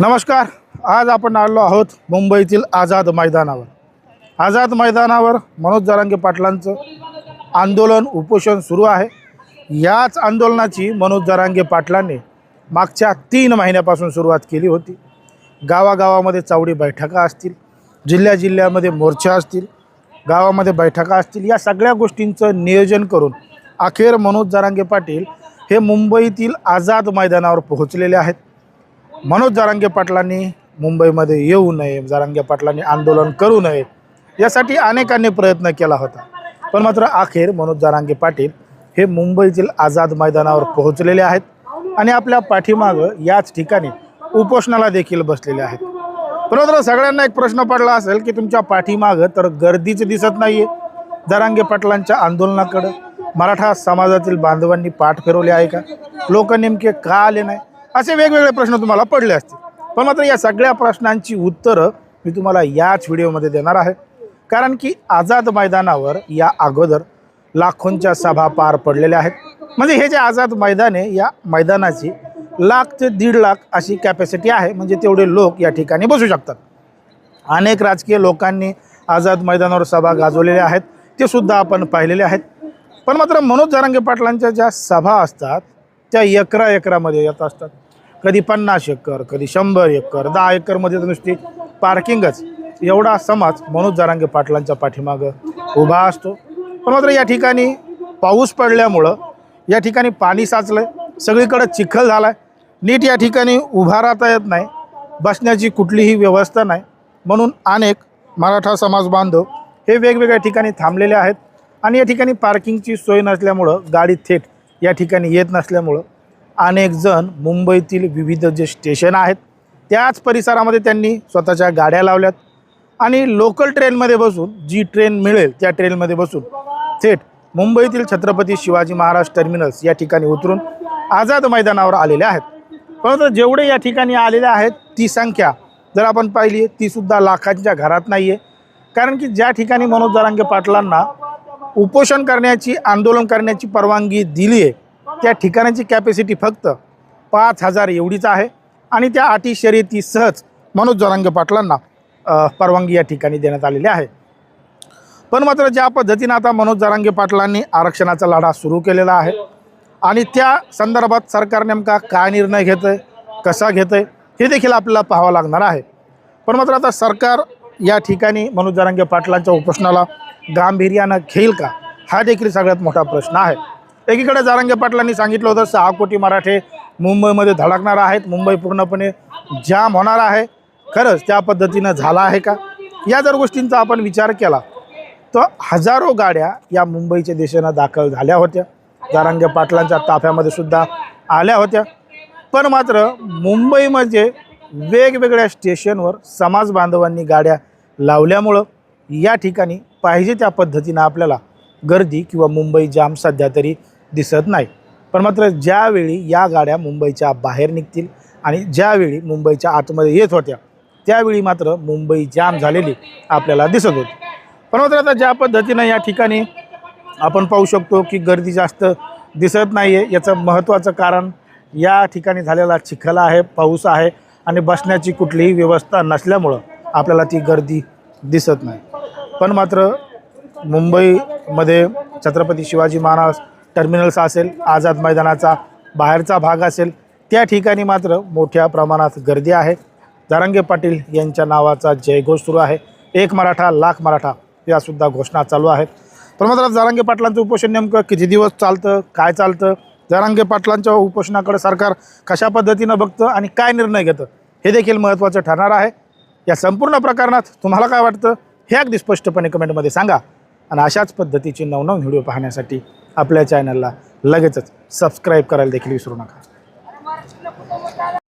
नमस्कार आज आपण आलो आहोत मुंबईतील आझाद मैदानावर. आझाद मैदानावर मनोज जरांगे पाटलांचं आंदोलन उपोषण सुरू आहे. याच आंदोलनाची मनोज जरांगे पाटलांनी मागच्या तीन महिन्यापासून सुरुवात केली होती. गावागावामध्ये चावडी बैठका असतील जिल्ह्या जिल्ह्यामध्ये मोर्चा असतील गावामध्ये बैठका असतील या सगळ्या गोष्टींचं नियोजन करून अखेर मनोज जरांगे पाटील हे मुंबईतील आझाद मैदानावर पोहोचलेले आहेत. मनोज जारांगे पाटलांनी मुंबईमध्ये येऊ नये जारांगे पाटलांनी आंदोलन करू नये यासाठी अनेकांनी प्रयत्न केला होता. पण मात्र अखेर मनोज जारांगे पाटील हे मुंबईतील आझाद मैदानावर पोहोचलेले आहेत आणि आपल्या पाठीमागं याच ठिकाणी उपोषणाला देखील बसलेले आहेत. परंतु सगळ्यांना एक प्रश्न पडला असेल की तुमच्या पाठीमागं तर गर्दीच दिसत नाही आहे जारांगे पाटलांच्या आंदोलनाकडं मराठा समाजातील बांधवांनी पाठ फिरवले आहे का? लोक नेमके का आले नाही असे वेगवेगळे प्रश्न तुम्हाला पडले असतील. पण मात्र या सगळ्या प्रश्नांची उत्तरं मी तुम्हाला याच व्हिडिओमध्ये देणार आहे. कारण की आझाद मैदानावर या अगोदर लाखोंच्या सभा पार पडलेल्या आहेत. म्हणजे हे जे आझाद मैदान आहे या मैदानाची लाख ते दीड लाख अशी कॅपॅसिटी आहे. म्हणजे तेवढे लोक या ठिकाणी बसू शकतात. अनेक राजकीय लोकांनी आझाद मैदानावर सभा गाजवलेल्या आहेत. ते सुद्धा आपण पाहिलेले आहेत. पण मात्र मनोज जारंगे पाटलांच्या ज्या सभा असतात त्या एकरा एकरामध्ये येत असतात. कधी पन्नास एकर कधी शंभर एकर दहा एकरमध्ये तर नुसती पार्किंगच एवढा समाज मनोज जरांगे पाटलांच्या पाठीमागं उभा असतो. पण मात्र या ठिकाणी पाऊस पडल्यामुळं या ठिकाणी पाणी साचलं आहे सगळीकडं चिखल झाला आहे नीट या ठिकाणी उभा राहता येत नाही. बसण्याची कुठलीही व्यवस्था नाही. म्हणून अनेक मराठा समाज बांधव हे वेगवेगळ्या ठिकाणी थांबलेले आहेत. आणि या ठिकाणी पार्किंगची सोय नसल्यामुळं गाडी थेट या ठिकाणी येत नसल्यामुळं अनेक जण मुंबईतील विविध जे स्टेशन आहेत त्याच परिसरामध्ये त्यांनी स्वतःच्या गाड्या लावल्यात. आणि लोकल ट्रेनमध्ये बसून जी ट्रेन मिळेल त्या ट्रेनमध्ये बसून थेट मुंबईतील छत्रपती शिवाजी महाराज टर्मिनल्स या ठिकाणी उतरून आझाद मैदानावर आलेले आहेत. परंतु जेवढे या ठिकाणी आलेले आहेत ती संख्या जर आपण पाहिली तीसुद्धा लाखांच्या घरात नाही आहे कारण की ज्या ठिकाणी मनोज जरांगे पाटलांना उपोषण करण्याची आंदोलन करण्याची परवानगी दिली आहे त्या ठिकाणाची कॅपॅसिटी फक्त पाच हजार एवढीच आहे. आणि त्या अटी शर्यती सहज मनोज जोरांगे पाटलांना परवानगी या ठिकाणी देण्यात आलेली आहे. पण मात्र ज्या पद्धतीनं आता मनोज जरांगे पाटलांनी आरक्षणाचा लढा सुरू केलेला आहे आणि त्या संदर्भात सरकार नेमका काय निर्णय घेतं आहे कसा घेतं आहे हे देखील आपल्याला पाहावं लागणार आहे. पण मात्र आता सरकार या ठिकाणी मनोज जरांगे पाटलांच्या उपोषणाला गांभीर्यानं घेईल का हा देखील सगळ्यात मोठा प्रश्न आहे. एकीकडे जरांगे पाटलांनी सांगितलं होतं सहा कोटी मराठे मुंबईमध्ये धडकणार आहेत. मुंबई पूर्णपणे जाम होणार आहे. खरंच त्या पद्धतीनं झाला आहे का? या जर गोष्टींचा आपण विचार केला तर हजारो गाड्या या मुंबईच्या दिशेनं दाखल झाल्या होत्या. जारांगे पाटलांच्या ताफ्यामध्ये सुद्धा आल्या होत्या. पण मात्र मुंबईमध्ये वेगवेगळ्या स्टेशनवर समाज बांधवांनी गाड्या लावल्यामुळं या ठिकाणी पाहिजे त्या पद्धतीनं आपल्याला गर्दी किंवा मुंबई जाम सध्या तरी दिसत नाही. पण मात्र ज्यावेळी या गाड्या मुंबईच्या बाहेर निघतील आणि ज्यावेळी मुंबईच्या आतमध्ये येत होत्या त्यावेळी मात्र मुंबई जाम झालेली आपल्याला दिसत होती. पण मात्र आता ज्या पद्धतीनं या ठिकाणी आपण पाहू शकतो की गर्दी जास्त दिसत नाही आहे याचं महत्त्वाचं कारण या ठिकाणी झालेला चिखल आहे पाऊस आहे आणि बसण्याची कुठलीही व्यवस्था नसल्यामुळं आपल्याला ती गर्दी दिसत नाही. पण मात्र मुंबईमध्ये छत्रपती शिवाजी महाराज टर्मिनल्स असेल आझाद मैदानाचा बाहेरचा भाग असेल त्या ठिकाणी मात्र मोठ्या प्रमाणात गर्दी आहे. जारंगे पाटील यांच्या नावाचा जयघोष सुरू आहे. एक मराठा लाख मराठा यासुद्धा घोषणा चालू आहेत. तर मात्र जारांगे पाटलांचं उपोषण नेमकं किती दिवस चालतं काय चालतं? जारांगे पाटलांच्या उपोषणाकडे सरकार कशा पद्धतीनं बघतं आणि काय निर्णय घेतं हे देखील महत्त्वाचं ठरणार आहे. या संपूर्ण प्रकरणात तुम्हाला काय वाटतं हे अगदी स्पष्टपणे कमेंटमध्ये सांगा. आणि अशाच पद्धतीचे नवनव व्हिडिओ पाहण्यासाठी आपल्या चॅनलला लगेचच सबस्क्राईब करायला देखील विसरू नका.